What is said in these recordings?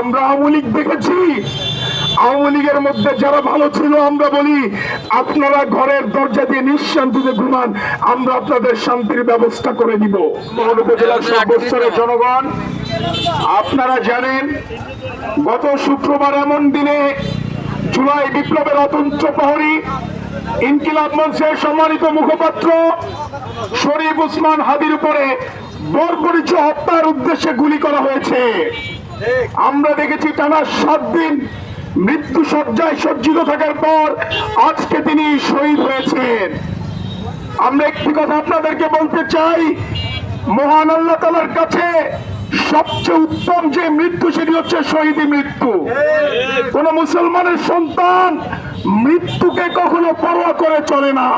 আমরা আওয়ামী লীগ দেখেছি। আওয়ামী লীগের মধ্যে যারা ভালো ছিল আমরা বলি আপনারা ঘরের দরজা দিয়ে নিঃশান্তিতে ঘুমান আমরা আপনাদের শান্তির ব্যবস্থা করে দিব। উপজেলার সব জনগণ। আপনারা জানেন গত শুক্রবার এমন দিনে জুলাই বিপ্লবের অতন্ত্র প্রহরী ইনকিলাব মঞ্চের সম্মানিত মুখপাত্র শরীফ উসমান হাদির উপরে বরপরিচ হত্যার উদ্দেশ্যে গুলি করা হয়েছে। আমরা দেখেছি টানা সাত দিন মৃত্যু সজ্জায় সজ্জিত থাকার পর আজকে তিনি শহীদ হয়েছেন। আমরা একটি কথা আপনাদেরকে বলতে চাই, মহান আল্লাহ তালার কাছে সবচেয়ে উত্তম যে মৃত্যু, সেটি হচ্ছে শহীদী মৃত্যু। কোন মুসলমানের সন্তান মৃত্যুকে কখনো পরোয়া করে চলে না।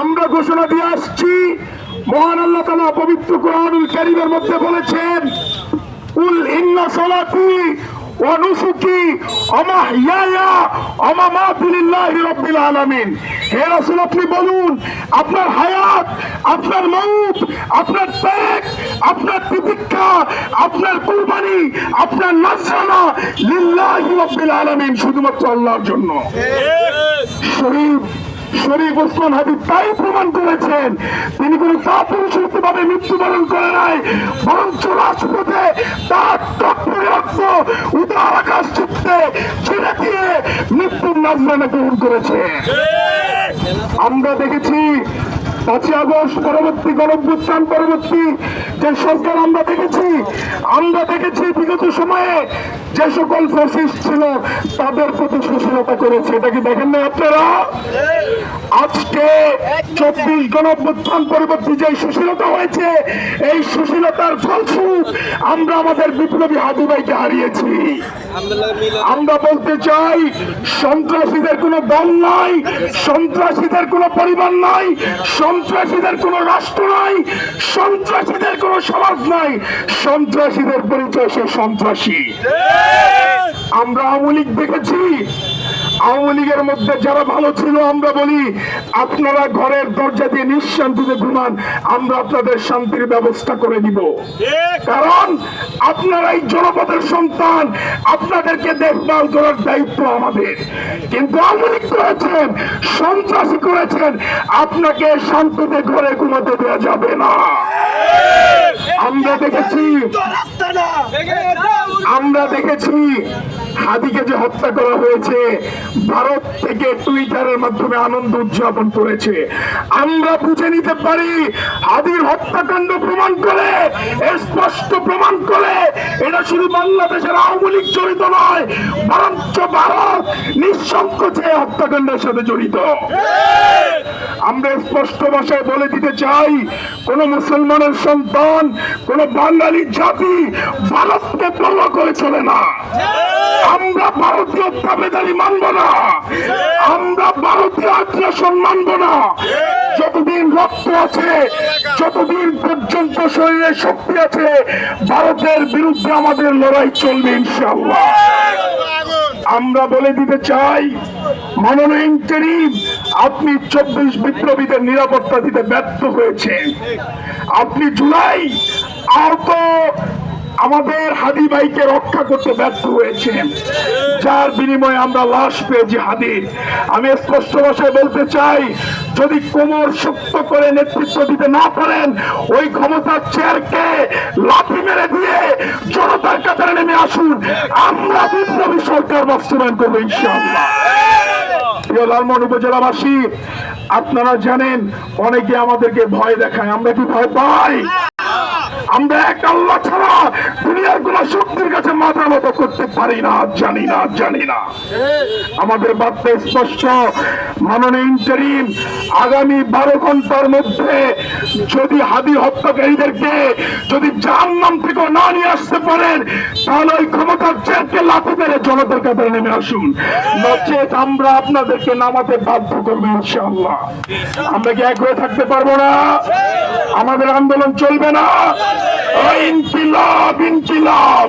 আমরা ঘোষণা দিয়ে আসছি, মহান আল্লাহ তালা পবিত্র কোরআনুল কারীমের মধ্যে বলেছেন উল ইন্না সালাতি ওয়া নুসুকি ওয়া মাহইয়ায়া ওয়া মামাতি লিল্লাহি রাব্বিল আলামিন। হে রাসূল আপনি বলুন আপনার হায়াত আপনার মউত আপনার ত্যাগ আপনার তিতিক্ষা আপনার কুরবানি আপনার নাজরানা লিল্লাহি রাব্বিল আলামিন শুধুমাত্র আল্লাহর জন্য। শরীফ শরীফ ওসমান হাবিব তাই প্রমাণ করেছেন, তিনি কোন কাপুরুষিত ভাবে মৃত্যুবরণ করে নাই, বরঞ্চ রাজপথে তার টক্করে রক্ত উদার আকাশ চিত্তে ছেড়ে দিয়ে মৃত্যুর নাজরানা গ্রহণ করেছে। আমরা দেখেছি পাঁচই আগস্ট পরবর্তী গণভ্যুত্থান পরবর্তী যে সরকার আমরা দেখেছি আমরা দেখেছি বিগত সময়ে যে সকল ফ্যাসিস্ট ছিল, তাদের প্রতি সুশীলতা করেছে। এটা কি দেখেন না আপনারা? আজকে চব্বিশ গণভ্যুত্থান পরবর্তী যে সুশীলতা হয়েছে, এই সুশীলতার ফলস্বরূপ আমরা আমাদের বিপ্লবী হাদিভাইকে হারিয়েছি। আমরা বলতে চাই, সন্ত্রাসীদের কোনো দল নাই, সন্ত্রাসীদের কোনো পরিবার নাই, সন্ত্রাসীদের কোনো রাষ্ট্র নাই, সন্ত্রাসীদের কোনো সমাজ নাই। সন্ত্রাসীদের পরিচয় সে সন্ত্রাসী। আমরা আওয়ামী লীগ দেখেছি। আওয়ামী লীগের মধ্যে যারা ভালো ছিল আমরা বলি আপনারা ঘরের দরজা দিয়ে নিঃশান্তিতে ঘুমান আমরা আপনাদের শান্তির ব্যবস্থা করে দিব। কারণ আপনারাই জনপদের সন্তান আপনাদেরকে দেখভাল করার দায়িত্ব আমাদের। কিন্তু আওয়ামী লীগ করেছেন সন্ত্রাসী করেছেন আপনাকে শান্তিতে ঘরে ঘুমাতে দেওয়া যাবে না। আমরা দেখেছি আমরা দেখেছি হাদিকে যে হত্যা করা হয়েছে, ভারত থেকে টুইটারের মাধ্যমে আনন্দ উদযাপন করেছে। আমরা বুঝে নিতে পারি, হাদির হত্যাকাণ্ড প্রমাণ করে স্পষ্ট প্রমাণ করে, এটা শুধু বাংলাদেশের আওয়ামী লীগ জড়িত নয়, বরঞ্চ ভারত নিঃসংকোচে হত্যাকাণ্ডের সাথে জড়িত। আমরা স্পষ্ট ভাষায় বলে দিতে চাই, কোন মুসলমানের সন্তান, কোন বাঙালি জাতি ভারতকে পরোয়া করে চলে না। আমরা ভারতীয় দাবেদারি মানব না। আমরা ভারতীয় আগ্রাসন মানব না। যতদিন রক্ত আছে, যতদিন পর্যন্ত শরীরে শক্তি আছে, ভারতের বিরুদ্ধে আমাদের লড়াই চলবে ইনশাআল্লাহ। আমরা বলে দিতে চাই, মাননীয় ইন্টারিম, আপনি চব্বিশ বিপ্লবীদের নিরাপত্তা দিতে ব্যর্থ হয়েছে আপনি জুলাই আর তো আমাদের হাদি ভাইকে রক্ষা করতে ব্যর্থ হয়েছেন। যার বিনিময়ে আমরা লাশ পেয়েছি হাদির। আমি স্পষ্ট ভাষায় বলতে চাই, যদি কোমর শক্ত করে নেতৃত্ব দিতে না পারেন, ওই ক্ষমতার চেয়ারকে লাথি মেরে দিয়ে জনতার কাতারে নেমে আসুন। আমরা বিপ্লবী সরকার বাস্তবায়ন করব ইনশাআল্লাহ। লালমোহন উপজেলাবাসী, আপনারা জানেন, অনেকে আমাদেরকে ভয় দেখায়। আমরা কি ভয় পাই? আমরা এক আল্লাহ ছাড়া দুনিয়ার কোন শক্তির কাছে মাথা মতো করতে পারি না, জানি না জানি না। আমাদের বার্তা স্পষ্ট। মাননীয় ইন্টারিম আগামী বারো ঘণ্টার মধ্যে যদি হাদি হত্যাকারীদেরকে যদি যার নাম থেকে না নিয়ে আসতে পারেন, তাহলে ওই ক্ষমতার চেয়ারকে লাথি মেরে জনতার কাতারে নেমে আসুন। নচেত আমরা আপনাদেরকে নামাতে বাধ্য করব, ইনশাআল্লাহ। আমরা কি এক হয়ে থাকতে পারব না? আমাদের আন্দোলন চলবে না? ইনকিলাব ইনকিলাব।